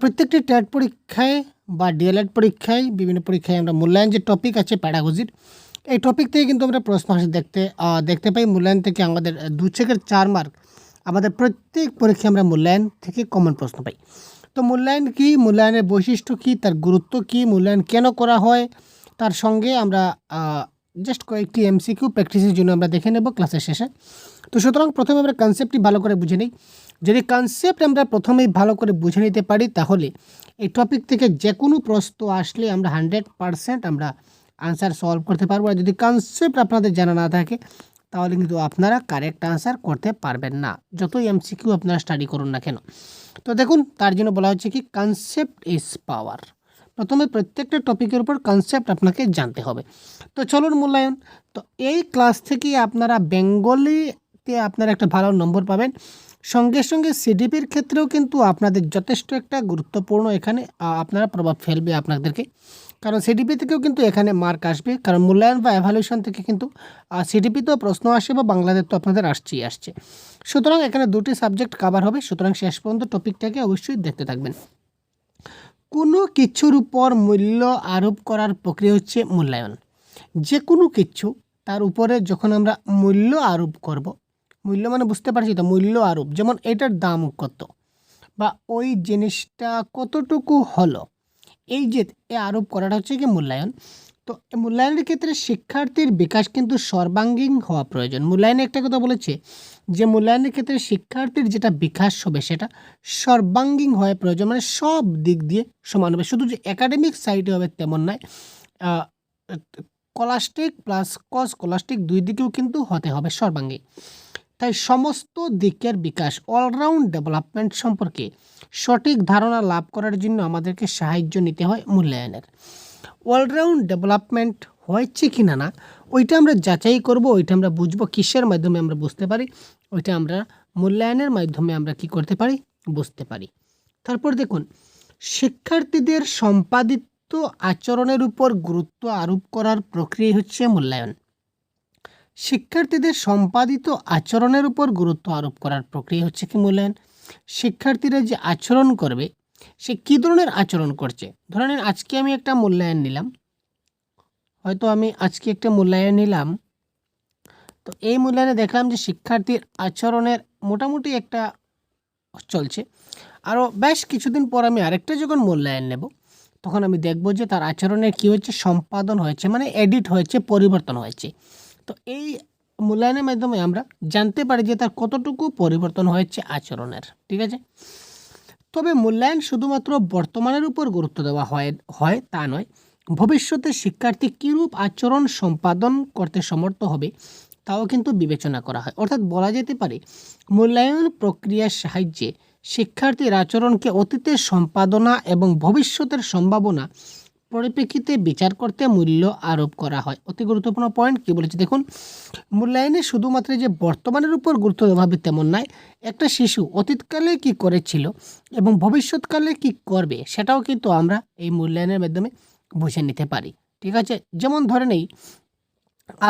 প্রত্যেকটি ট্যাট পরীক্ষায় বা ডিএলএড পরীক্ষায়, বিভিন্ন পরীক্ষায় আমরা মূল্যায়ন যে টপিক আছে প্যাডাগোজির এই টপিক থেকে কিন্তু আমরা প্রশ্ন আসে দেখতে দেখতে পাই মূল্যায়ন থেকে আমাদের দু থেকে চার মার্ক আমাদের প্রত্যেক পরীক্ষায় আমরা মূল্যায়ন থেকে কমন প্রশ্ন পাই। তো মূল্যায়ন কী, মূল্যায়নের বৈশিষ্ট্য কী, তার গুরুত্ব কী, মূল্যায়ন কেন করা হয়, তার সঙ্গে আমরা জাস্ট কয়েকটি এমসিকিউ প্র্যাকটিসের জন্য আমরা দেখে নেব ক্লাসের শেষে। তো সুতরাং প্রথমে আমরা কনসেপ্টটি ভালো করে বুঝে নিই। যদি কনসেপ্ট আমরা প্রথমেই ভালো করে বুঝে নিতে পারি, তাহলে এই টপিক থেকে যে কোনো প্রশ্ন আসলে আমরা হান্ড্রেড পারসেন্ট আমরা আনসার সলভ করতে পারব। আর যদি কনসেপ্ট আপনাদের জানা না থাকে, তাহলে কিন্তু আপনারা কারেক্ট আনসার করতে পারবেন না। যতই এম এমসিকিউ আপনারা স্টাডি করুন না কেন। তো দেখুন, তার জন্য বলা হচ্ছে কি কনসেপ্ট ইজ পাওয়ার প্রথমে প্রত্যেকটা টপিকের উপর কনসেপ্ট আপনাকে জানতে হবে। তো চলুন মূল্যায়ন। তো এই ক্লাস থেকে আপনারা বেঙ্গলিতে আপনারা একটা ভালো নম্বর পাবেন। সঙ্গে সঙ্গে সিডিপির ক্ষেত্রেও কিন্তু আপনাদের যথেষ্ট একটা গুরুত্বপূর্ণ এখানে আপনারা প্রভাব ফেলবে আপনাদেরকে। কারণ সিডিপি থেকেও কিন্তু এখানে মার্ক আসবে। কারণ মূল্যায়ন বা অ্যাভালুয়েশন থেকে কিন্তু সিডিপিতেও প্রশ্ন আসে বা বাংলাদেশ তো আপনাদের আসছেই আসছে। সুতরাং এখানে দুটি সাবজেক্ট কভার হবে। সুতরাং শেষ পর্যন্ত টপিকটাকে অবশ্যই দেখতে থাকবেন। কোনো কিছুর উপর মূল্য আরোপ করার প্রক্রিয়া হচ্ছে মূল্যায়ন। যে কোনো কিছু, তার উপরে যখন আমরা মূল্য আরোপ করব মূল্য মানে বুঝতে পারছি তো, মূল্য আরোপ, যেমন এটার দাম কত বা ওই জিনিসটা কতটুকু হলো? এই যে আরোপ করাটা হচ্ছে কি মূল্যায়ন। তো মূল্যায়নের ক্ষেত্রে শিক্ষার্থীর বিকাশ কিন্তু সর্বাঙ্গীন হওয়া প্রয়োজন। মূল্যায়নে একটা কথা বলেছে যে মূল্যায়নের ক্ষেত্রে শিক্ষার্থীর যেটা বিকাশ হবে সেটা সর্বাঙ্গীন হওয়া প্রয়োজন মানে সব দিক দিয়ে সমান হবে। শুধু যে একাডেমিক সাইডে হবে তেমন নয় কলাস্টিক প্লাস কস কলাস্টিক দুই দিকেও কিন্তু হতে হবে সর্বাঙ্গীন। তাই সমস্ত দিকের বিকাশ অলরাউন্ড ডেভেলপমেন্ট সম্পর্কে সঠিক ধারণা লাভ করার জন্য আমাদেরকে সাহায্য নিতে হয় মূল্যায়নের। অলরাউন্ড ডেভেলপমেন্ট হয়েছে কি না না ওইটা আমরা যাচাই করব, ওইটা আমরা বুঝব কিসের মাধ্যমে আমরা বুঝতে পারি, ওইটা আমরা মূল্যায়নের মাধ্যমে আমরা কি করতে পারি, বুঝতে পারি। তারপর দেখুন, শিক্ষার্থীদের সম্পাদিত আচরণের উপর গুরুত্ব আরোপ করার প্রক্রিয়া হচ্ছে মূল্যায়ন। শিক্ষার্থীদের সম্পাদিত আচরণের উপর গুরুত্ব আরোপ করার প্রক্রিয়া হচ্ছে কি মূল্যায়ন? শিক্ষার্থীরা যে আচরণ করবে, সে কী ধরনের আচরণ করছে? ধরে নিন, আজকে আমি একটা মূল্যায়ন নিলাম। হয়তো আমি আজকে একটা মূল্যায়ন নিলাম। তো এই মূল্যায়নে দেখলাম যে শিক্ষার্থীর আচরণের মোটামুটি একটা চলছে। আরও বেশ কিছুদিন পর আমি আরেকটা যখন মূল্যায়ন নেব, তখন আমি দেখব যে তার আচরণের কী হয়েছে সম্পাদন হয়েছে মানে এডিট হয়েছে, পরিবর্তন হয়েছে। তো এই মূল্যায়নের মাধ্যমে আমরা জানতে পারি যে তার কতটুকু পরিবর্তন হয়েছে আচরণের, ঠিক আছে? তবে মূল্যায়ন শুধুমাত্র বর্তমানের উপর গুরুত্ব দেওয়া হয় হয় তা নয়, ভবিষ্যতে শিক্ষার্থী কীরূপ আচরণ সম্পাদন করতে সমর্থ হবে তাও কিন্তু বিবেচনা করা হয়। অর্থাৎ বলা যেতে পারে, মূল্যায়ন প্রক্রিয়ার সাহায্যে শিক্ষার্থীর আচরণকে অতীতের সম্পাদনা এবং ভবিষ্যতের সম্ভাবনা পরিপ্রেক্ষিতে বিচার করতে মূল্য আরোপ করা হয়। অতি গুরুত্বপূর্ণ পয়েন্ট কী বলেছে? দেখুন, মূল্যায়নে শুধুমাত্র যে বর্তমানের উপর গুরুত্ব দেওয়া তেমন নয় একটা শিশু অতীতকালে কি করেছিল এবং ভবিষ্যৎকালে কি করবে সেটাও কিন্তু আমরা এই মূল্যায়নের মাধ্যমে বুঝে নিতে পারি। ঠিক আছে? যেমন ধরে নেই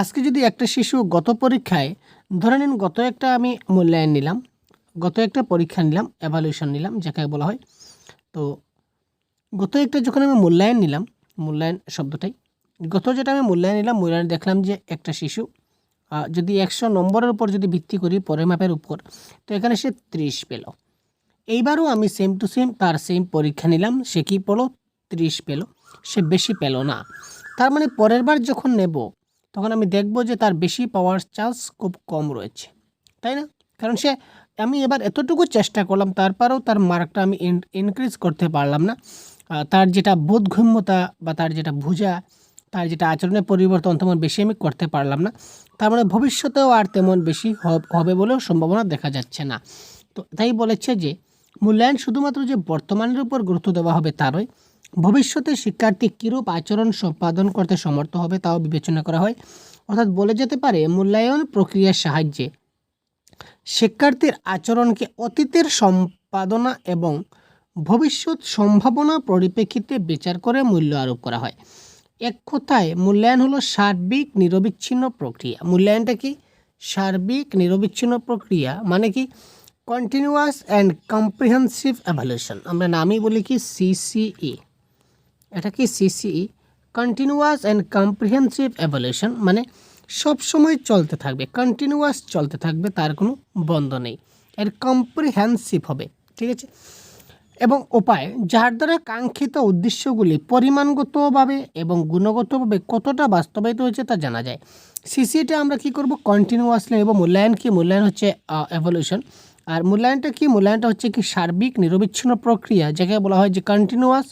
আজকে যদি একটা শিশু গত পরীক্ষায়, ধরে নিন গত একটা আমি মূল্যায়ন নিলাম, গত একটা পরীক্ষা নিলাম অ্যাভালুয়েশন নিলাম, যাকে বলা হয়, তো গত একটা যখন আমি মূল্যায়ন নিলাম, মূল্যায়ন শব্দটাই, গত যেটা আমি মূল্যায়ন নিলাম, মূল্যায়ন দেখলাম যে একটা শিশু যদি একশো নম্বরের উপর যদি ভিত্তি করি পরের মাপের উপর, তো এখানে সে ত্রিশ পেল। এইবারও আমি সেম টু সেম তার সেম পরীক্ষা নিলাম, সে কি পেল? ত্রিশ পেল, সে বেশি পেল না। তার মানে পরের বার যখন নেব, তখন আমি দেখব যে তার বেশি পাওয়ার চান্স খুব কম রয়েছে, তাই না? কারণ সে, আমি এবার এতটুকু চেষ্টা করলাম, তারপরেও তার মার্কটা আমি ইনক্রিজ করতে পারলাম না। তার যেটা বোধগম্যতা বা তার যেটা ভুজা, তার যেটা আচরণের পরিবর্তন তেমন বেশি আমি করতে পারলাম না। তার মানে ভবিষ্যতেও আর তেমন বেশি হবে বলেও সম্ভাবনা দেখা যাচ্ছে না। তো তাই বলেছে যে, মূল্যায়ন শুধুমাত্র যে বর্তমানের উপর গুরুত্ব দেওয়া হবে তারই ভবিষ্যতে শিক্ষার্থী কীরূপ আচরণ সম্পাদন করতে সমর্থ হবে তাও বিবেচনা করা হয়। অর্থাৎ বলে যেতে পারে, মূল্যায়ন প্রক্রিয়ার সাহায্যে শিক্ষার্থীর আচরণকে অতীতের সম্পাদনা এবং ভবিষ্যৎ সম্ভাবনা পরিপ্রেক্ষিতে বিচার করে মূল্য আরোপ করা হয়। এক কথায়, মূল্যায়ন হলো সার্বিক নিরবিচ্ছিন্ন প্রক্রিয়া। মূল্যায়নটা কি? সার্বিক নিরবিচ্ছিন্ন প্রক্রিয়া মানে কি? কন্টিনিউয়াস অ্যান্ড কম্প্রিহেন্সিভ অ্যাভালুয়েশন আমরা নামই বলি কি সিসিই এটা কি CCE continuous and comprehensive evaluation মানে সব সময় চলতে থাকবে। কন্টিনিউয়াস চলতে থাকবে, তার কোনো বন্ধ নেই। এর কম্প্রিহেন্সিভ হবে। ঠিক আছে? এবং উপায় যার দ্বারা কাঙ্ক্ষিত উদ্দেশ্যগুলি পরিমাণগতভাবে এবং গুণগতভাবে কতটা বাস্তবায়িত হয়েছে তা জানা যায়। সিসিটা আমরা কি করব? কন্টিনিউয়াসলি এবং মূল্যায়ন কি? মূল্যায়ন হচ্ছে এভলিউশন আর মূল্যায়নটা কি? মূল্যায়নটা হচ্ছে কি সার্বিক নিরবিচ্ছিন্ন প্রক্রিয়া, যাকে বলা হয় যে কন্টিনিউয়াস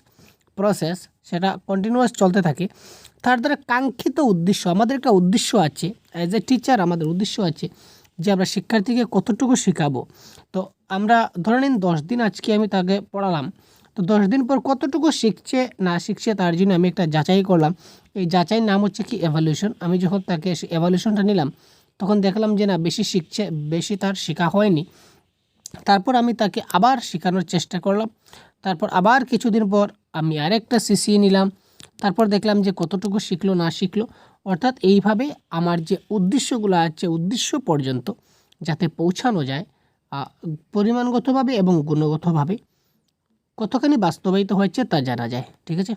প্রসেস সেটা কন্টিনিউয়াস চলতে থাকে। তার দ্বারা কাঙ্ক্ষিত উদ্দেশ্য, আমাদের একটা উদ্দেশ্য আছে অ্যাজ এ টিচার আমাদের উদ্দেশ্য আছে যে আমরা শিক্ষার্থীকে কতটুকু শেখাবো। তো আমরা ধরে নিন দশ দিন আজকে আমি তাকে পড়ালাম। তো দশ দিন পর কতটুকু শিখছে, না শিখছে তার জন্য আমি একটা যাচাই করলাম। এই যাচাইয়ের নাম হচ্ছে কি এভালিউশন আমি যখন তাকে এভালিউশনটা নিলাম, তখন দেখলাম যে না বেশি শিখছে, বেশি তার শেখা হয়নি। তারপর আমি তাকে আবার শেখানোর চেষ্টা করলাম। তারপর আবার কিছুদিন পর আমি আরেকটা সিসিয়ে নিলাম। তারপর দেখলাম যে কতটুকু শিখলো, না শিখলো। অর্থাৎ এইভাবে আমার যে উদ্দেশ্যগুলো আছে, উদ্দেশ্য পর্যন্ত যাতে পৌঁছানো যায় পরিমাণগতভাবে এবং গুণগতভাবে, কতখানি বাস্তবায়িত হয়েছে তা জানা যায়, ঠিক আছে?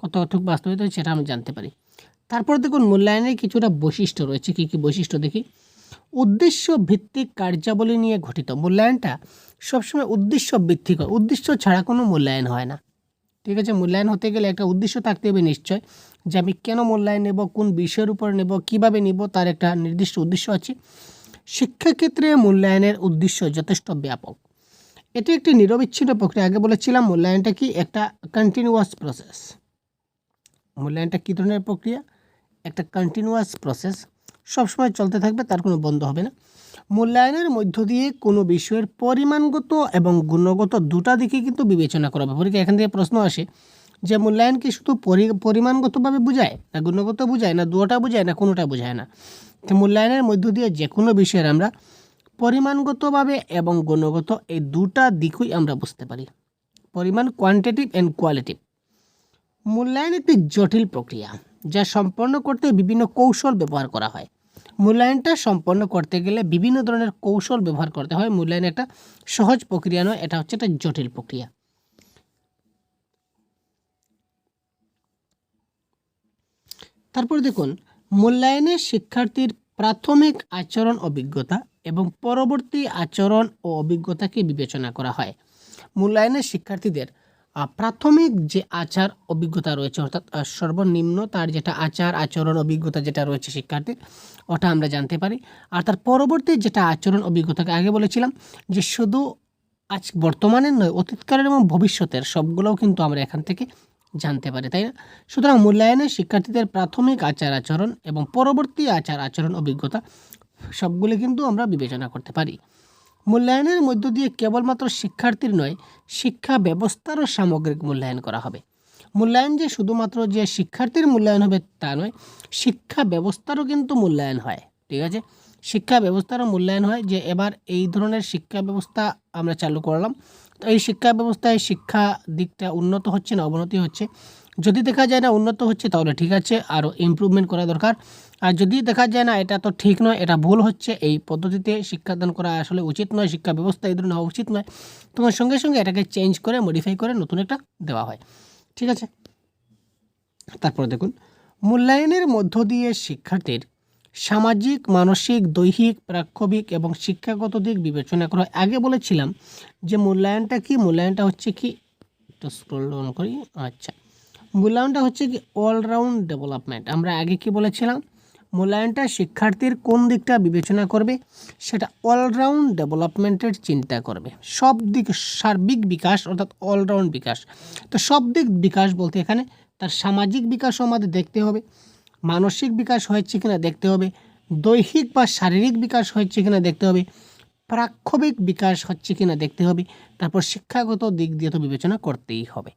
কতটুকু বাস্তবায়িত হয়েছে সেটা আমি জানতে পারি। তারপর দেখুন, মূল্যায়নের কিছুটা বৈশিষ্ট্য রয়েছে, কী কী বৈশিষ্ট্য দেখি। উদ্দেশ্য ভিত্তিক কার্যাবলী নিয়ে গঠিত। মূল্যায়নটা সবসময় উদ্দেশ্য ভিত্তিক হয়। উদ্দেশ্য ছাড়া কোনো মূল্যায়ন হয় না। ঠিক আছে? মূল্যায়ন হতে গেলে একটা উদ্দেশ্য থাকতে হবে নিশ্চয়। যে আমি কেন মূল্যায়ন নেব, কোন বিষয়ের উপর নেব, কীভাবে নেব তার একটা নির্দিষ্ট উদ্দেশ্য আছে। শিক্ষাক্ষেত্রে মূল্যায়নের উদ্দেশ্য যথেষ্ট ব্যাপক। এটি একটি নিরবিচ্ছিন্ন প্রক্রিয়া। আগে বলেছিলাম, মূল্যায়নটা কি? একটা কন্টিনিউয়াস প্রসেস মূল্যায়নটা কী ধরনের প্রক্রিয়া? একটা কন্টিনিউয়াস প্রসেস সবসময় চলতে থাকবে, তার কোনো বন্ধ হবে না। মূল্যায়নের মধ্য দিয়ে কোনো বিষয়ের পরিমাণগত এবং গুণগত দুটা দিকে কিন্তু বিবেচনা করা। হবে পরীক্ষা এখান থেকে প্রশ্ন আসে যে মূল্যায়ন কি শুধু পরি, পরিমাণগতভাবে বোঝায় না গুণগত বোঝায় না দুটা বোঝায় না কোনোটা বোঝায় না? তো মূল্যায়নের মধ্য দিয়ে যে কোনো বিষয়ের আমরা পরিমাণগতভাবে এবং গুণগত এই দুটা দিকই আমরা বুঝতে পারি। পরিমাণ কোয়ান্টিটিভ অ্যান্ড কোয়ালিটিভ মূল্যায়ন একটি জটিল প্রক্রিয়া যা সম্পন্ন করতে বিভিন্ন কৌশল ব্যবহার করা হয়। মূল্যায়নটা সম্পন্ন করতে গেলে বিভিন্ন ধরনের কৌশল ব্যবহার করতে হয়। মূল্যায়ন একটা সহজ প্রক্রিয়া নয়, এটা হচ্ছে একটা জটিল প্রক্রিয়া। তারপর দেখুন, মূল্যায়নে শিক্ষার্থীর প্রাথমিক আচরণ অভিজ্ঞতা এবং পরবর্তী আচরণ ও অভিজ্ঞতাকে বিবেচনা করা হয়। মূল্যায়নে শিক্ষার্থীদের প্রাথমিক যে আচার অভিজ্ঞতা রয়েছে, অর্থাৎ সর্বনিম্ন তার যেটা আচার, আচরণ অভিজ্ঞতা যেটা রয়েছে শিক্ষার্থীর, ওটা আমরা জানতে পারি। আর তার পরবর্তী যেটা আচরণ অভিজ্ঞতাকে আগে বলেছিলাম, যে শুধু আজ বর্তমানের নয়, অতীতকালের এবং ভবিষ্যতের সবগুলোও কিন্তু আমরা এখান থেকে জানতে পারে, তাই না? সুতরাং মূল্যায়নে শিক্ষার্থীদের প্রাথমিক আচার আচরণ এবং পরবর্তী আচার আচরণ অভিজ্ঞতা সবগুলি কিন্তু আমরা বিবেচনা করতে পারি। মূল্যায়নের মধ্য দিয়ে কেবলমাত্র শিক্ষার্থীর নয়, শিক্ষা ব্যবস্থারও সামগ্রিক মূল্যায়ন করা হবে। মূল্যায়ন যে শুধুমাত্র যে শিক্ষার্থীর মূল্যায়ন হবে তা নয়, শিক্ষা ব্যবস্থারও কিন্তু মূল্যায়ন হয়, ঠিক আছে? শিক্ষা ব্যবস্থারও মূল্যায়ন হয় যে এবার এই ধরনের শিক্ষা ব্যবস্থা আমরা চালু করলাম তো এই শিক্ষা ব্যবস্থায় শিক্ষা দিকটা উন্নত হচ্ছে না, অবনতি হচ্ছে। যদি দেখা যায় না উন্নত হচ্ছে, তাহলে ঠিক আছে আরও ইমপ্রুভমেন্ট করা দরকার। আর যদি দেখা যায় না এটা তো ঠিক নয়, এটা ভুল হচ্ছে, এই পদ্ধতিতে শিক্ষাদান করা আসলে উচিত নয়, শিক্ষা ব্যবস্থা এই ধরনের হওয়া উচিত নয়, তোমার সঙ্গে সঙ্গে এটাকে চেঞ্জ করে মডিফাই করে নতুন একটা দেওয়া হয়। ঠিক আছে? তারপর দেখুন, মূল্যায়নের মধ্য দিয়ে শিক্ষার্থীর সামাজিক, মানসিক, দৈহিক প্রাক্ষবিক এবং শিক্ষাগত দিক বিবেচনা করা আগে বলেছিলাম যে মূল্যায়নটা কি? মূল্যায়নটা হচ্ছে কি? একটু স্ক্রল ডাউন করি। আচ্ছা। মূল্যায়নটা হচ্ছে কি? অলরাউন্ড ডেভেলপমেন্ট আমরা আগে কি বলেছিলাম? মূল্যায়নটা শিক্ষার্থীর কোন দিকটা বিবেচনা করবে? সেটা অলরাউন্ড ডেভেলপমেন্টের চিন্তা করবে। সব দিক সার্বিক বিকাশ অর্থাৎ অলরাউন্ড বিকাশ। তো সব দিক বিকাশ বলতে এখানে তার সামাজিক বিকাশও আমাদের দেখতে হবে। মানসিক বিকাশ হয়েছে কিনা দেখতে হবে, দৈহিক বা শারীরিক বিকাশ হয়েছে কিনা দেখতে হবে, প্রাক্ষবিক বিকাশ হচ্ছে কিনা দেখতে হবে, তারপর শিক্ষাগত দিক দিয়ে তো বিবেচনা করতেই হবে।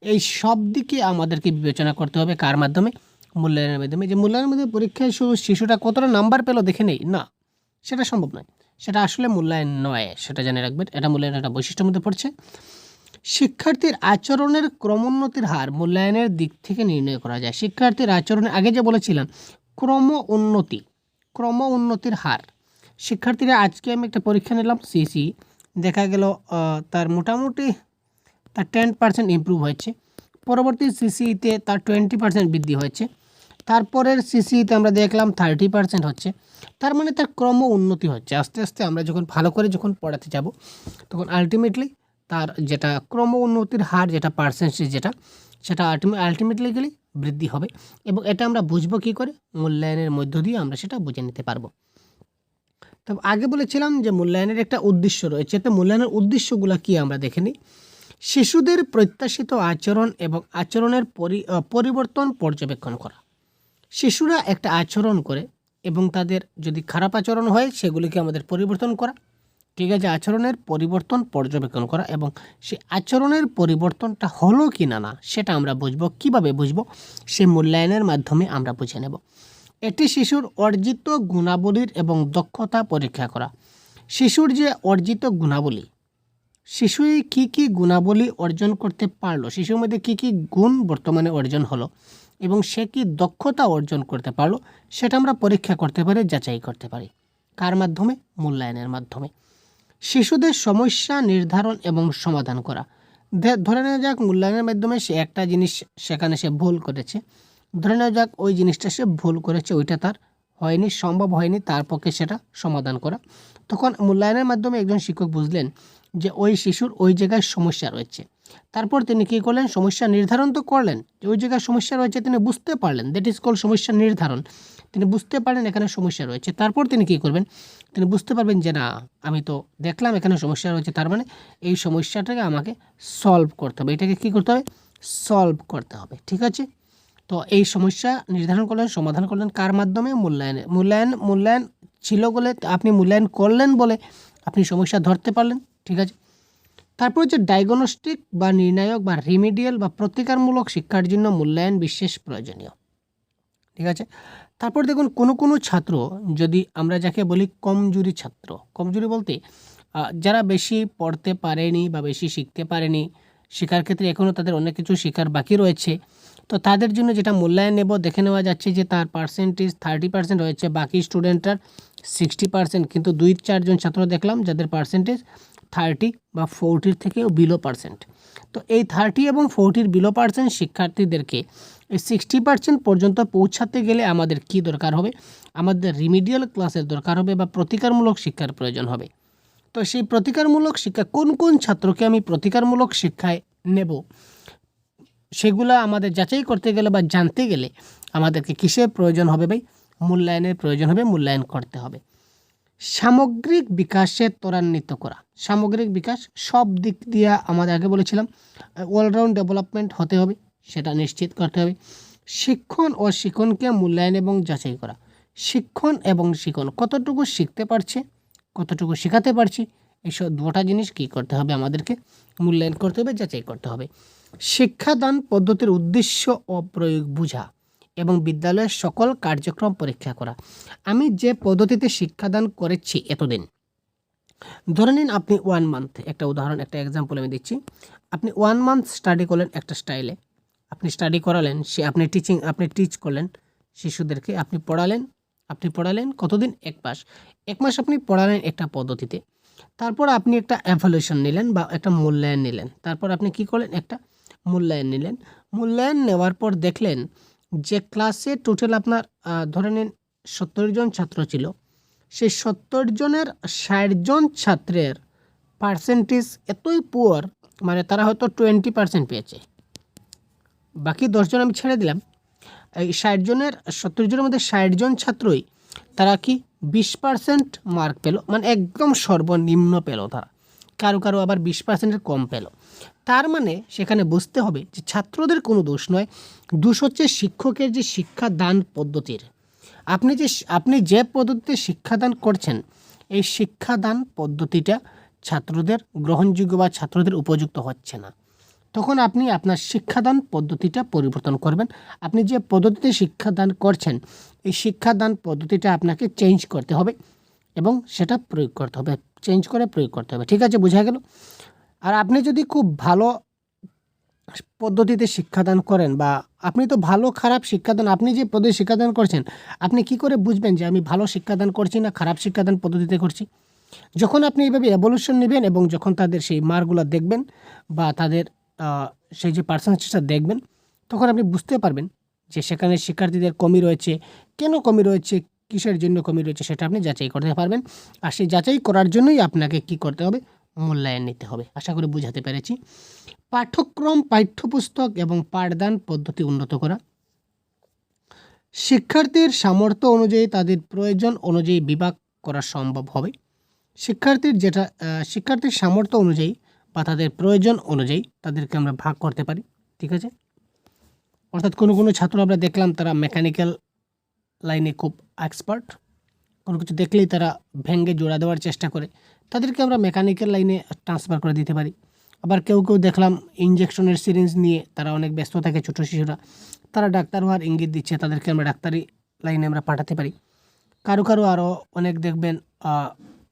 এই সব দিকে আমাদেরকে বিবেচনা করতে হবে কার মাধ্যমে? মূল্যায়নের মাধ্যমে। যে মূল্যায়নের মাধ্যমে পরীক্ষায় শুধু শিশুটা কতটা নাম্বার পেল দেখে নেই, না, সেটা সম্ভব নয়। সেটা আসলে মূল্যায়ন নয়, সেটা জেনে রাখবেন। এটা মূল্যায়নের একটা বৈশিষ্ট্যের মধ্যে পড়ছে। শিক্ষার্থীর আচরণের ক্রমোন্নতির হার মূল্যায়নের দিক থেকে নির্ণয় করা যায়। শিক্ষার্থীর আচরণে আগে যে বলেছিলাম ক্রম উন্নতি ক্রম উন্নতির হার। শিক্ষার্থীরা, আজকে আমি একটা পরীক্ষা নিলাম, সিসি। দেখা গেল তার মোটামুটি তার টেন পার্সেন্ট ইমপ্রুভ হয়েছে। পরবর্তী সিসিতে তার টোয়েন্টি পার্সেন্ট বৃদ্ধি হয়েছে। তারপরের সিসিতে আমরা দেখলাম থার্টি পার্সেন্ট হচ্ছে। তার মানে তার ক্রম উন্নতি হচ্ছে। আস্তে আস্তে আমরা যখন ভালো করে যখন পড়াতে যাব, তখন আলটিমেটলি তার যেটা ক্রম উন্নতির হার, যেটা পার্সেন্টেজ যেটা, সেটা আলটিমেটলি গেলে বৃদ্ধি হবে এবং এটা আমরা বুঝব কী করে? মূল্যায়নের মধ্য দিয়ে আমরা সেটা বুঝে নিতে পারব। তবে আগে বলেছিলাম যে মূল্যায়নের একটা উদ্দেশ্য রয়েছে। তো মূল্যায়নের উদ্দেশ্যগুলো কি আমরা দেখে নিই? শিশুদের প্রত্যাশিত আচরণ এবং আচরণের পরি পরিবর্তন পর্যবেক্ষণ করা। শিশুরা একটা আচরণ করে এবং তাদের যদি খারাপ আচরণ হয়, সেগুলিকে আমাদের পরিবর্তন করা। ঠিক আছে আচরণের পরিবর্তন পর্যবেক্ষণ করা এবং সেই আচরণের পরিবর্তনটা হলো কি না না, সেটা আমরা বুঝব, কীভাবে বুঝব, সে মূল্যায়নের মাধ্যমে আমরা বুঝে নেব। এটি শিশুর অর্জিত গুণাবলীর এবং দক্ষতা পরীক্ষা করা। শিশুর যে অর্জিত গুণাবলী শিশু কী কী গুণাবলী অর্জন করতে পারল, শিশুর মধ্যে কী কী গুণ বর্তমানে অর্জন হলো এবং সে কী দক্ষতা অর্জন করতে পারল, সেটা আমরা পরীক্ষা করতে পারি, যাচাই করতে পারি। কার মাধ্যমে? মূল্যায়নের মাধ্যমে। শিশুদের সমস্যা নির্ধারণ এবং সমাধান করা। ধরে নেওয়া যাক মূল্যায়নের মাধ্যমে সে একটা জিনিস সেখানে সে ভুল করেছে। ধরে নেওয়া যাক ওই জিনিসটা সে ভুল করেছে, ওইটা তার হয়নি, সম্ভব হয়নি, তার পক্ষে সেটা সমাধান করা। তখন মূল্যায়নের মাধ্যমে একজন শিক্ষক বুঝলেন যে ওই শিশুর ওই জায়গায় সমস্যা রয়েছে। তারপর তিনি কী করলেন? সমস্যা নির্ধারণ তো করলেন। যে ওই জায়গায় সমস্যা রয়েছে তিনি বুঝতে পারলেন। দ্যাট ইজ কল সমস্যা নির্ধারণ। তিনি বুঝতে পারলেন এখানে সমস্যা রয়েছে। তারপর তিনি কী করবেন? তিনি বুঝতে পারবেন যে, না, আমি তো দেখলাম এখানে সমস্যা রয়েছে। তার মানে এই সমস্যাটাকে আমাকে সলভ করতে হবে। এটাকে কী করতে হবে? সলভ করতে হবে। ঠিক আছে? তো এই সমস্যা নির্ধারণ করলেন, সমাধান করলেন কার মাধ্যমে? মূল্যায়নে। মূল্যায়ন মূল্যায়ন ছিল বলে আপনি মূল্যায়ন করলেন বলে আপনি সমস্যা ধরতে পারলেন। ঠিক আছে? তারপর যে ডায়াগনস্টিক বা নির্ণায়ক বা রিমিডিয়াল বা প্রতিকারমূলক শিক্ষার জন্য মূল্যায়ন বিশেষ প্রয়োজনীয়। ঠিক আছে? তারপর দেখুন, কোনো কোনো ছাত্র, যদি আমরা যাকে বলি কমজোরি ছাত্র, কমজোরি বলতে যারা বেশি পড়তে পারেনি বা বেশি শিখতে পারেনি শেখার ক্ষেত্রে এখনও তাদের অনেক কিছু শেখার বাকি রয়েছে, তো তাদের জন্য যেটা মূল্যায়ন নেব, দেখে নেওয়া যাচ্ছে যে তার পার্সেন্টেজ থার্টি পার্সেন্ট রয়েছে, বাকি স্টুডেন্টটার সিক্সটি পার্সেন্ট কিন্তু দুই চারজন ছাত্র দেখলাম, যাদের পার্সেন্টেজ থার্টি বা ফোরটির থেকেও বিলো পার্সেন্ট তো এই থার্টি এবং ফোরটির বিলো পার্সেন্ট শিক্ষার্থীদেরকে এই সিক্সটি পার্সেন্ট পর্যন্ত পৌঁছাতে গেলে আমাদের কি দরকার হবে? আমাদের রিমিডিয়াল ক্লাসের দরকার হবে বা প্রতিকারমূলক শিক্ষার প্রয়োজন হবে। তো সেই প্রতিকারমূলক শিক্ষা কোন কোন ছাত্রকে আমি প্রতিকারমূলক শিক্ষায় নেব, সেগুলা আমাদের যাচাই করতে গেলে বা জানতে গেলে আমাদেরকে কিসের প্রয়োজন হবে ভাই? মূল্যায়নের প্রয়োজন হবে, মূল্যায়ন করতে হবে। সামগ্রিক বিকাশে ত্বরান্বিত করা। সামগ্রিক বিকাশ সব দিক দিয়ে আমাদের আগে বলেছিলাম অলরাউন্ড ডেভেলপমেন্ট হতে হবে, সেটা নিশ্চিত করতে হবে। শিক্ষণ ও শিক্ষণকে মূল্যায়ন এবং যাচাই করা। শিক্ষণ এবং শিক্ষণ, কতটুকু শিখতে পারছে, কতটুকু শেখাতে পারছি, এইসব দুটা জিনিস কী করতে হবে আমাদেরকে মূল্যায়ন করতে হবে, যাচাই করতে হবে। শিক্ষাদান পদ্ধতির উদ্দেশ্য ও প্রয়োগ বোঝা। এবং বিদ্যালয়ের সকল কার্যক্রম পরীক্ষা করা। আমি যে পদ্ধতিতে শিক্ষাদান করেছি এতদিন, ধরে নিন আপনি ওয়ান মান্থ একটা উদাহরণ, একটা এক্সাম্পল আমি দিচ্ছি। আপনি ওয়ান মান্থ স্টাডি করলেন একটা স্টাইলে আপনি স্টাডি করালেন, সে আপনি টিচিং আপনি টিচ করলেন, শিশুদেরকে আপনি পড়ালেন আপনি পড়ালেন কতদিন? এক মাস। এক মাস আপনি পড়ালেন একটা পদ্ধতিতে। তারপর আপনি একটা অ্যাভলিউশন নিলেন বা একটা মূল্যায়ন নিলেন। তারপর আপনি কি করলেন? একটা মূল্যায়ন নিলেন। মূল্যায়ন নেওয়ার পর দেখলেন যে ক্লাসে টোটাল আপনার ধরে নিন সত্তর জন ছাত্র ছিল, সেই সত্তর জনের ষাট জন ছাত্রের পার্সেন্টেজ এতই পুয়ার মানে তারা হয়তো টোয়েন্টি পার্সেন্ট পেয়েছে। বাকি দশজন আমি ছেড়ে দিলাম। এই ষাট জনের, সত্তর জনের মধ্যে ষাট জন ছাত্রই, তারা কি বিশ পার্সেন্ট মার্ক পেল? মানে একদম সর্বনিম্ন পেল তারা। কারও কারও আবার বিশ পার্সেন্টের কম পেল। তার মানে সেখানে বুঝতে হবে যে ছাত্রদের কোনো দোষ নয়। দোষ হচ্ছে শিক্ষকের যে শিক্ষাদান পদ্ধতির। আপনি যে আপনি যে পদ্ধতিতে শিক্ষাদান করছেন, এই শিক্ষাদান পদ্ধতিটা ছাত্রদের গ্রহণযোগ্য বা ছাত্রদের উপযুক্ত হচ্ছে না। তখন আপনি আপনার শিক্ষাদান পদ্ধতিটা পরিবর্তন করবেন। আপনি যে পদ্ধতিতে শিক্ষাদান করছেন, এই শিক্ষাদান পদ্ধতিটা আপনাকে চেঞ্জ করতে হবে এবং সেটা প্রয়োগ করতে হবে। চেঞ্জ করে প্রয়োগ করতে হবে। ঠিক আছে, বোঝা গেল? আর আপনি যদি খুব ভালো পদ্ধতিতে শিক্ষাদান করেন বা আপনি তো ভালো খারাপ শিক্ষাদান, আপনি যে পদ্ধতি শিক্ষাদান করছেন, আপনি কি করে বুঝবেন যে আমি ভালো শিক্ষাদান করছি না খারাপ শিক্ষাদান পদ্ধতিতে করছি? যখন আপনি এইভাবে এভলিউশন নেবেন এবং যখন তাদের সেই মার্কগুলো দেখবেন বা তাদের সেই যে পার্সেন্টেজটা দেখবেন, তখন আপনি বুঝতে পারবেন যে সেখানে শিক্ষার্থীদের কমি রয়েছে। কেন কমি রয়েছে? কিসের জন্য কমি রয়েছে? সেটা আপনি যাচাই করতে পারবেন। আর সেই যাচাই করার জন্যই আপনাকে কি করতে হবে? মূল্যায়ন নিতে হবে। আশা করি বুঝাতে পেরেছি। পাঠ্যক্রম, পাঠ্যপুস্তক এবং পাঠদান পদ্ধতি উন্নত করা। শিক্ষার্থীর সামর্থ্য অনুযায়ী তাদের প্রয়োজন অনুযায়ী বিভাগ করা সম্ভব হবে। শিক্ষার্থীর যেটা শিক্ষার্থীর সামর্থ্য অনুযায়ী বা তাদের প্রয়োজন অনুযায়ী তাদেরকে আমরা ভাগ করতে পারি। ঠিক আছে? অর্থাৎ কোনো কোনো ছাত্র আমরা দেখলাম তারা মেকানিক্যাল লাইনে খুব এক্সপার্ট কোনো কিছু দেখলেই তারা ভেঙ্গে জোড়া দেওয়ার চেষ্টা করে। তাদেরকে আমরা মেকানিক্যাল লাইনে ট্রান্সফার করে দিতে পারি। আবার কেউ কেউ দেখলাম ইঞ্জেকশনের সিরিঞ্জ নিয়ে তারা অনেক ব্যস্ত থাকে ছোটো শিশুরা। তারা ডাক্তার হওয়ার ইঙ্গিত দিচ্ছে তাদেরকে আমরা ডাক্তারি লাইনে আমরা পাঠাতে পারি। কারও কারও আরও অনেক দেখবেন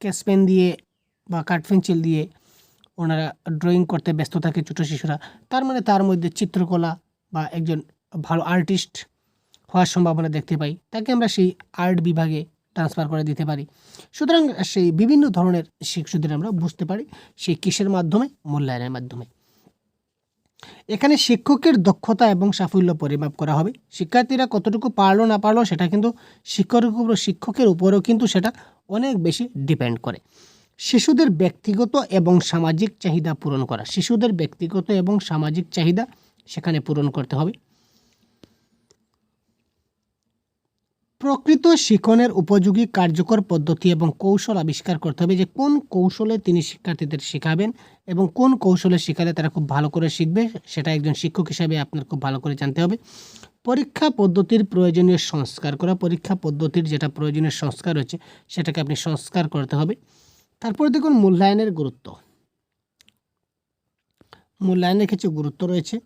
ক্যাশ পেন দিয়ে বা কাঠ পেন্সিল দিয়ে ওনারা ড্রয়িং করতে ব্যস্ত থাকে ছোটো শিশুরা। তার মানে তার মধ্যে চিত্রকলা বা একজন ভালো আর্টিস্ট হওয়ার সম্ভাবনা দেখতে পাই। তাকে আমরা সেই আর্ট বিভাগে ট্রান্সফার করে দিতে পারি। সুতরাং সেই বিভিন্ন ধরনের শিশুদের আমরা বুঝতে পারি, সেই কিসের মাধ্যমে? মূল্যায়নের মাধ্যমে। এখানে শিক্ষকের দক্ষতা এবং সাফল্য পরিমাপ করা হবে। শিক্ষার্থীরা কতটুকু পারল না পারল সেটা কিন্তু শিক্ষকের উপর, শিক্ষকের উপরেও কিন্তু সেটা অনেক বেশি ডিপেন্ড করে। শিশুদের ব্যক্তিগত এবং সামাজিক চাহিদা পূরণ করা। শিশুদের ব্যক্তিগত এবং সামাজিক চাহিদা সেখানে পূরণ করতে হবে। প্রকৃত শিক্ষণের উপযোগী কার্যকর পদ্ধতি এবং কৌশল আবিষ্কার করতে হবে যে কোন কৌশলে তিনি শিক্ষার্থীদের শেখাবেন এবং কোন কৌশলে শেখালে তারা খুব ভালো করে শিখবে, সেটা একজন শিক্ষক হিসাবে আপনার খুব ভালো করে জানতে হবে। পরীক্ষা পদ্ধতির প্রয়োজনীয় সংস্কার করা, পরীক্ষা পদ্ধতির যেটা প্রয়োজনীয় সংস্কার হচ্ছে সেটাকে আপনি সংস্কার করতে হবে। তারপরে দেখুন মূল্যায়নের গুরুত্ব। মূল্যায়নের কিছু গুরুত্ব রয়েছে।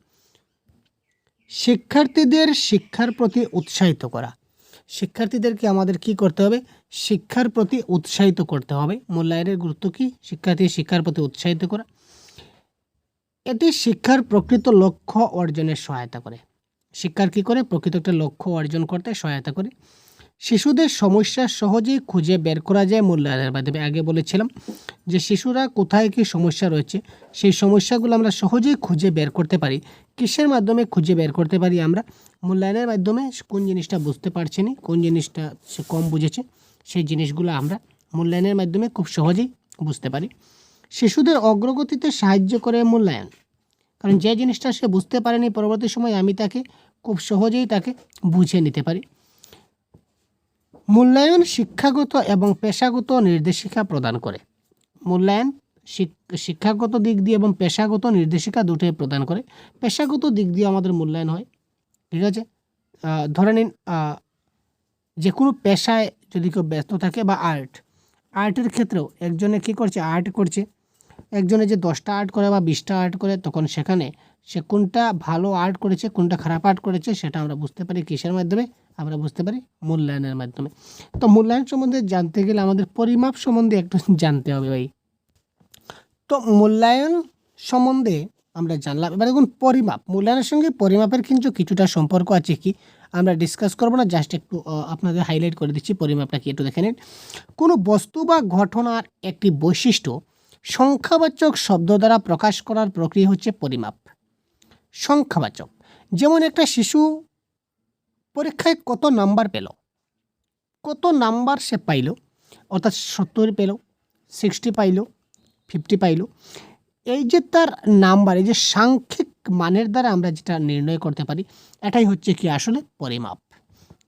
শিক্ষার্থীদের শিক্ষার প্রতি উৎসাহিত করা। শিক্ষার্থীদেরকে আমাদের কি করতে হবে? শিক্ষার প্রতি উৎসাহিত করতে হবে। মূল্যায়নের গুরুত্ব কি? শিক্ষার্থী শিক্ষার প্রতি উৎসাহিত করা। এটি শিক্ষার প্রকৃত লক্ষ্য অর্জনের সহায়তা করে। শিক্ষার কী করে? প্রকৃত একটা লক্ষ্য অর্জন করতে সহায়তা করে। শিশুদের সমস্যা সহজেই খুঁজে বের করা যায় মূল্যায়নের মাধ্যমে। আগে বলেছিলাম যে শিশুরা কোথায় কী সমস্যা রয়েছে, সেই সমস্যাগুলো আমরা সহজেই খুঁজে বের করতে পারি। কিসের মাধ্যমে খুঁজে বের করতে পারি আমরা? মূল্যায়নের মাধ্যমে কোন জিনিসটা বুঝতে পারছে না, কোন জিনিসটা সে কম বুঝেছে, সেই জিনিসগুলো আমরা মূল্যায়নের মাধ্যমে খুব সহজেই বুঝতে পারি। শিশুদের অগ্রগতিতে সাহায্য করে মূল্যায়ন। কারণ যে জিনিসটা সে বুঝতে পারেনি, পরবর্তী সময় আমি তাকে খুব সহজেই তাকে বুঝে নিতে পারি। মূল্যায়ন শিক্ষাগত এবং পেশাগত নির্দেশিকা প্রদান করে। মূল্যায়ন শিক- শিক্ষাগত দিক দিয়ে এবং পেশাগত নির্দেশিকা দুটোই প্রদান করে। পেশাগত দিক দিয়ে আমাদের মূল্যায়ন হয়। ঠিক আছে? ধরে নিন যে কোনো পেশায় যদি কেউ ব্যস্ত থাকে বা আর্ট, আর্টের ক্ষেত্রেও একজনে কী করছে? আর্ট করছে। একজনে যে দশটা আর্ট করে বা বিশটা আর্ট করে, তখন সেখানে সে কোনটা ভালো আর্ট করেছে, কোনটা খারাপ আর্ট করেছে, সেটা আমরা বুঝতে পারি কিসের মাধ্যমে? আমরা বুঝতে পারি মূল্যায়নের মাধ্যমে। তো মূল্যায়ন সম্বন্ধে জানতে গেলে আমাদের পরিমাপ সম্বন্ধে একটু জানতে হবে ভাই। তো মূল্যায়ন সম্বন্ধে আমরা জানলাম। এবার দেখুন, পরিমাপ। মূল্যায়নের সঙ্গে পরিমাপের কিন্তু কিছুটা সম্পর্ক আছে কি? আমরা ডিসকাস করব না জাস্ট একটু আপনাদের হাইলাইট করে দিচ্ছি পরিমাপটা কি, একটু দেখে নিন। কোনো বস্তু বা ঘটনার একটি বৈশিষ্ট্য সংখ্যাবাচক শব্দ দ্বারা প্রকাশ করার প্রক্রিয়া হচ্ছে পরিমাপ। সংখ্যাবাচক। যেমন একটা শিশু পরীক্ষায় কত নাম্বার পেল? কত নাম্বার সে পাইল? অর্থাৎ সত্তর পেল সিক্সটি পাইল ফিফটি পাইল। এই যে তার নাম্বার, এই যে সাংখ্যিক মানের দ্বারা আমরা যেটা নির্ণয় করতে পারি, এটাই হচ্ছে কি আসলে পরিমাপ।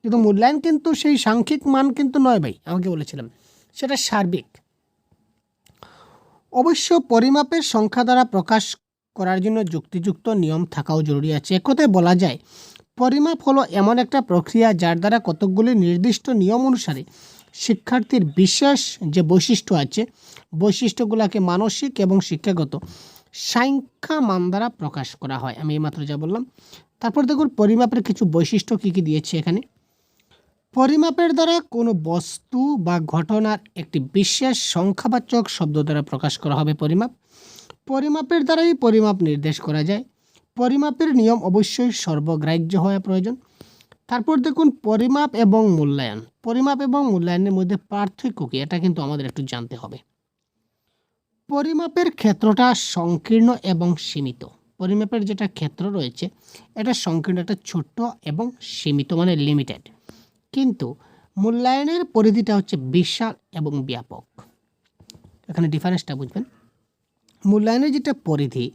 কিন্তু মূল্যায়ন কিন্তু সেই সাংখ্যিক মান কিন্তু নয় ভাই, আমাকে বলেছিলাম। সেটা সার্বিক। অবশ্য পরিমাপের সংখ্যা দ্বারা প্রকাশ করার জন্য যুক্তিযুক্ত নিয়ম থাকাও জরুরি আছে। একথায় বলা যায় পরিমাপ হলো এমন একটা প্রক্রিয়া যার দ্বারা কতকগুলি নির্দিষ্ট নিয়ম অনুসারে শিক্ষার্থীর বিশেষ যে বৈশিষ্ট্য আছে, বৈশিষ্ট্যগুলোকে মানসিক এবং শিক্ষাগত সংখ্যা মান দ্বারা প্রকাশ করা হয়। আমি এইমাত্র যা বললাম। তারপর দেখুন পরিমাপের কিছু বৈশিষ্ট্য কী কী দিয়েছে এখানে। পরিমাপের দ্বারা কোনো বস্তু বা ঘটনার একটি বিশেষ সংখ্যাবাচক শব্দ দ্বারা প্রকাশ করা হবে পরিমাপ। পরিমাপের দ্বারাই পরিমাপ নির্দেশ করা যায়। পরিমাপের নিয়ম অবশ্যই সর্বগ্রাহ্য হওয়া প্রয়োজন। তারপর দেখুন, পরিমাপ এবং মূল্যায়ন। পরিমাপ এবং মূল্যায়নের মধ্যে পার্থক্য কী, এটা কিন্তু আমাদের একটু জানতে হবে। পরিমাপের ক্ষেত্রটা সংকীর্ণ এবং সীমিত। পরিমাপের যেটা ক্ষেত্র রয়েছে, এটা সংকীর্ণ একটা ছোট্ট এবং সীমিত মানে লিমিটেড কিন্তু মূল্যায়নের পরিধিটা হচ্ছে বিশাল এবং ব্যাপক। এখানে ডিফারেন্সটা বুঝবেন। মূল্যায়নের যেটা পরিধি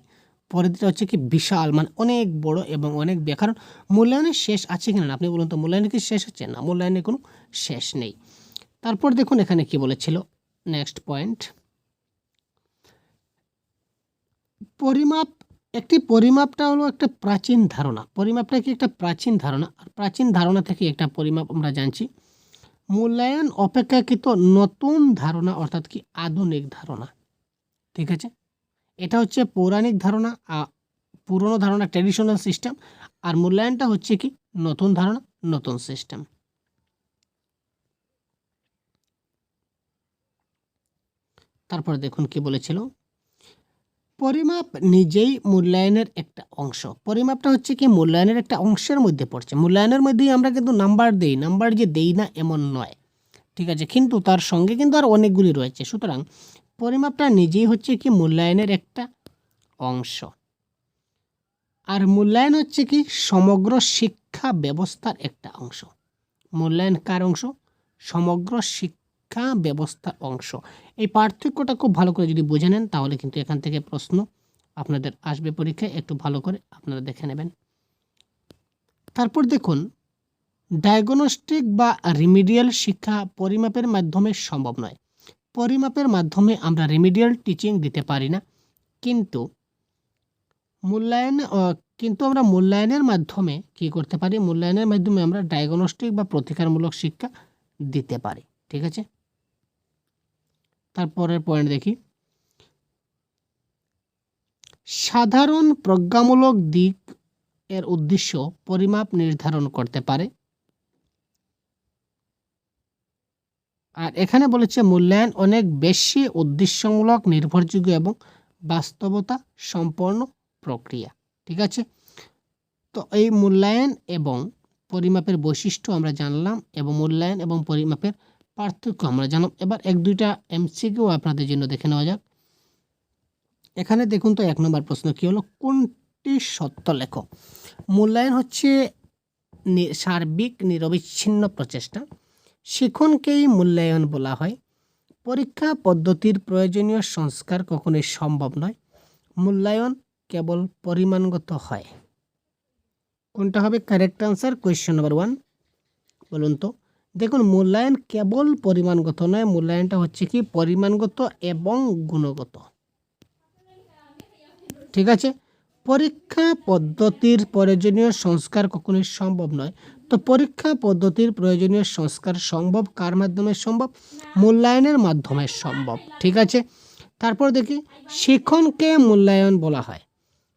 পরিধিটা হচ্ছে কি বিশাল মানে অনেক বড় এবং অনেক বে- কারণ মূল্যায়নের শেষ আছে কিনা না, আপনি বলুন তো মূল্যায়নের কি শেষ হচ্ছে না, মূল্যায়নের কোনো শেষ নেই। তারপর দেখুন এখানে কি বলেছিল। Next point. পরিমাপ, একটি পরিমাপটা হলো একটা প্রাচীন ধারণা। পরিমাপটা কি একটা প্রাচীন ধারণা? আর প্রাচীন ধারণা থেকে একটা পরিমাপ আমরা জানছি। মূল্যায়ন অপেক্ষাকৃত নতুন ধারণা, অর্থাৎ কি আধুনিক ধারণা। ঠিক আছে? এটা হচ্ছে পৌরাণিক ধারণা পুরনো ধারণা ট্র্যাডিশনাল সিস্টেম আর মূল্যায়নটা হচ্ছে কি? নতুন ধারণা, নতুন সিস্টেম তারপর দেখুন কি বলেছিল। পরিমাপ নিজেই মূল্যায়নের একটা অংশ। পরিমাপটা হচ্ছে কি? মূল্যায়নের একটা অংশের মধ্যে পড়ছে। মূল্যায়নের মধ্যেই আমরা কিন্তু নাম্বার দেই। নাম্বার যে দেই না, এমন নয়। ঠিক আছে? কিন্তু তার সঙ্গে কিন্তু আর অনেকগুলি রয়েছে। সুতরাং পরিমাপটা নিজেই হচ্ছে কি মূল্যায়নের একটা অংশ। আর মূল্যায়ন হচ্ছে কি সমগ্র শিক্ষা ব্যবস্থার একটা অংশ। মূল্যায়ন কার অংশ? সমগ্র শিক্ষা ব্যবস্থার অংশ। এই পার্থক্যটা খুব ভালো করে যদি বুঝে নেন, তাহলে কিন্তু এখান থেকে প্রশ্ন আপনাদের আসবে পরীক্ষায়। একটু ভালো করে আপনারা দেখে নেবেন। তারপর দেখুন ডায়াগনস্টিক বা রিমিডিয়াল শিক্ষা পরিমাপের মাধ্যমে সম্ভব নয়। পরিমাপের মাধ্যমে আমরা রেমিডিয়াল টিচিং দিতে পারি না। কিন্তু মূল্যায়ন কিন্তু আমরা মূল্যায়নের মাধ্যমে কি করতে পারি? মূল্যায়নের মাধ্যমে আমরা ডায়াগনস্টিক বা প্রতিকারমূলক শিক্ষা দিতে পারি। ঠিক আছে? তারপরের পয়েন্ট দেখি। সাধারণ প্রজ্ঞামূলক দিক এর উদ্দেশ্য পরিমাপ নির্ধারণ করতে পারে। আর এখানে বলেছে মূল্যায়ন অনেক বেশি উদ্দেশ্যমূলক, নির্ভরযোগ্য এবং বাস্তবতা সম্পন্ন প্রক্রিয়া। ঠিক আছে? তো এই মূল্যায়ন এবং পরিমাপের বৈশিষ্ট্য আমরা জানলাম এবং মূল্যায়ন এবং পরিমাপের পার্থক্য আমরা জানলাম। এবার এক দুইটা এমসিকিউ আপনাদের জন্য দেখে নেওয়া যাক। এখানে দেখুন তো এক নম্বর প্রশ্ন কী হলো? কোনটি সত্য লেখ? মূল্যায়ন হচ্ছে সার্বিক নিরবিচ্ছিন্ন প্রচেষ্টা। শিখনকেই মূল্যায়ন বলা হয়। পরীক্ষা পদ্ধতির প্রয়োজনীয় সংস্কার কখনোই সম্ভব নয়। মূল্যায়ন কেবল পরিমাণগত হয়। কোনটা হবে correct answer question number one বলুন তো, দেখুন, মূল্যায়ন কেবল পরিমাণগত নয়, মূল্যায়নটা হচ্ছে কি পরিমাণগত এবং গুণগত। ঠিক আছে? পরীক্ষা পদ্ধতির প্রয়োজনীয় সংস্কার কখনোই সম্ভব নয়। তো পরীক্ষা পদ্ধতির প্রয়োজনীয় সংস্কার সম্ভব? কার মাধ্যমে সম্ভব? মূল্যায়নের মাধ্যমে সম্ভব। ঠিক আছে? তারপর দেখি শিক্ষণকে মূল্যায়ন বলা হয়।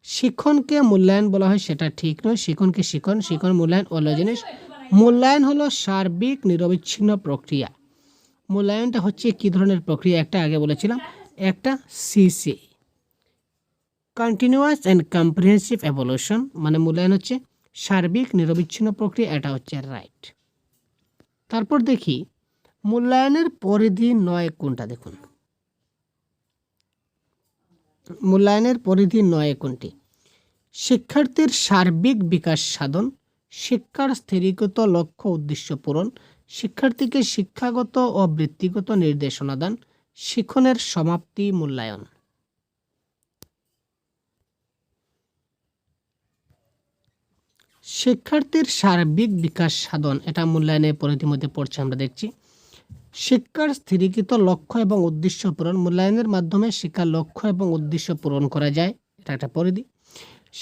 শিক্ষণকে মূল্যায়ন বলা হয়, সেটা ঠিক নয়। শিক্ষণকে শিক্ষণ শিক্ষণ মূল্যায়ন অন্য জিনিস মূল্যায়ন হলো সার্বিক নিরবিচ্ছিন্ন প্রক্রিয়া। মূল্যায়নটা হচ্ছে কী ধরনের প্রক্রিয়া? একটা আগে বলেছিলাম, একটা CC continuous and comprehensive evaluation মানে মূল্যায়ন হচ্ছে সার্বিক নিরবিচ্ছিন্ন প্রক্রিয়া, এটা হচ্ছে রাইট তারপর দেখি, মূল্যায়নের পরিধি নয় কোনটা, দেখুন। মূল্যায়নের পরিধি নয় কোনটি? শিক্ষার্থীর সার্বিক বিকাশ সাধন, শিক্ষার স্থিরীকৃত লক্ষ্য, উদ্দেশ্য পূরণ, শিক্ষার্থীকে শিক্ষাগত ও বৃত্তিগত নির্দেশনা দান, শিক্ষণের সমাপ্তি, মূল্যায়ন। শিক্ষার্থীর সার্বিক বিকাশ সাধন, এটা মূল্যায়নের পরিধির মধ্যে পড়ছে, আমরা দেখছি। শিক্ষার স্থিরীকৃত লক্ষ্য এবং উদ্দেশ্য পূরণ, মূল্যায়নের মাধ্যমে শিক্ষার লক্ষ্য এবং উদ্দেশ্য পূরণ করা যায়, এটা একটা পরিধি।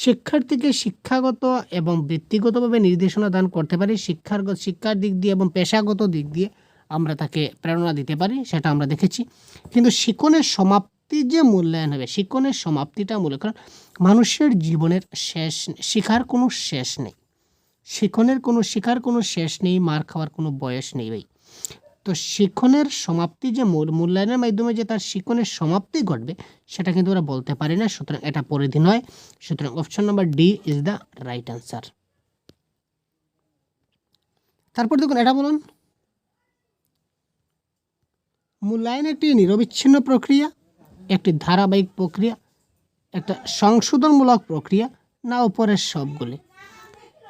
শিক্ষার্থীকে শিক্ষাগত এবং বৃত্তিগতভাবে নির্দেশনা দান করতে পারি, শিক্ষার শিক্ষার দিক দিয়ে এবং পেশাগত দিক দিয়ে আমরা তাকে প্রেরণা দিতে পারি, সেটা আমরা দেখেছি। কিন্তু শিক্ষণের সমাপ্তি যে মূল্যায়ন হবে শিক্ষণের সমাপ্তিটা মূল্য, কারণ মানুষের জীবনের শেষ শিখার কোনো শেষ নেই। শিক্ষণের কোনো, শিখার কোনো শেষ নেই, মার খাওয়ার কোনো বয়স নেই ভাই। তো শিক্ষণের সমাপ্তি যে মূল, মূল্যায়নের মাধ্যমে যে তার শিক্ষণের সমাপ্তি ঘটবে, সেটা কিন্তু ওরা বলতে পারি না, সুতরাং এটা পরিধি নয়। সুতরাং option number D is the right answer তারপর দেখুন, এটা বলুন। মূল্যায়ন একটি নিরবিচ্ছিন্ন প্রক্রিয়া, একটি ধারাবাহিক প্রক্রিয়া একটা সংশোধনমূলক প্রক্রিয়া, না উপরের সবগুলি।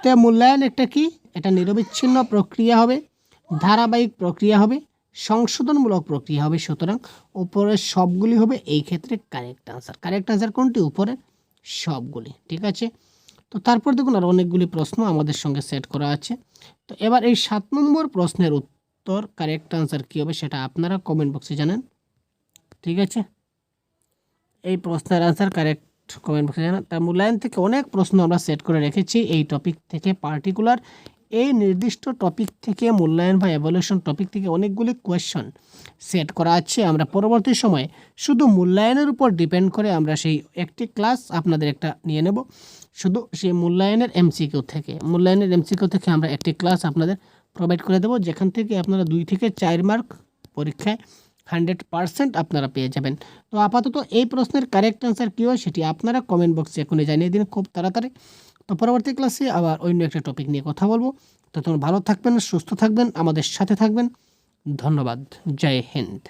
তো মূল্যায়ন একটা কি? এটা নিরবিচ্ছিন্ন প্রক্রিয়া হবে, ধারাবাহিক প্রক্রিয়া হবে, সংশোধনমূলক প্রক্রিয়া হবে। সুতরাং উপরের সবগুলি হবে, এই ক্ষেত্রে কারেক্ট আনসার কারেক্ট আনসার কোনটি? উপরের সবগুলি, ঠিক আছে? তো তারপর দেখুন আর অনেকগুলি প্রশ্ন আমাদের সঙ্গে সেট করা আছে। তো এবার এই সাত নম্বর প্রশ্নের উত্তর কারেক্ট আনসার কী হবে সেটা আপনারা কমেন্ট বক্সে জানেন, ঠিক আছে? এই প্রশ্নের আনসার কারেক্ট কমেন্ট বক্সে জানান। তার মূল্যায়ন থেকে অনেক প্রশ্ন আমরা সেট করে রেখেছি এই টপিক থেকে পার্টিকুলার এই নির্দিষ্ট টপিক থেকে মূল্যায়ন বা এভলিউশন টপিক থেকে অনেকগুলি কোয়েশ্চন সেট করা আছে। আমরা পরবর্তী সময়ে শুধু মূল্যায়নের উপর ডিপেন্ড করে আমরা সেই একটি ক্লাস আপনাদের একটা নিয়ে নেব। শুধু সেই মূল্যায়নের এমসিকিউ থেকে। মূল্যায়নের এমসিকিউ থেকে আমরা একটি ক্লাস আপনাদের প্রোভাইড করে দেবো। যেখান থেকে আপনারা দুই থেকে চার মার্ক পরীক্ষায় হান্ড্রেড পারসেন্ট আপনারা পেয়ে যাবেন। তো আপাতত এই প্রশ্নের কারেক্ট অ্যান্সার কী হয় সেটি আপনারা কমেন্ট বক্সে এখনই জানিয়ে দিন খুব তাড়াতাড়ি। তো পরবর্তী ক্লাসে আবার অন্য একটা টপিক নিয়ে কথা বলব। তো তোমরা ভালো থাকবেন, সুস্থ থাকবেন, আমাদের সাথে থাকবেন। ধন্যবাদ, জয় হিন্দ।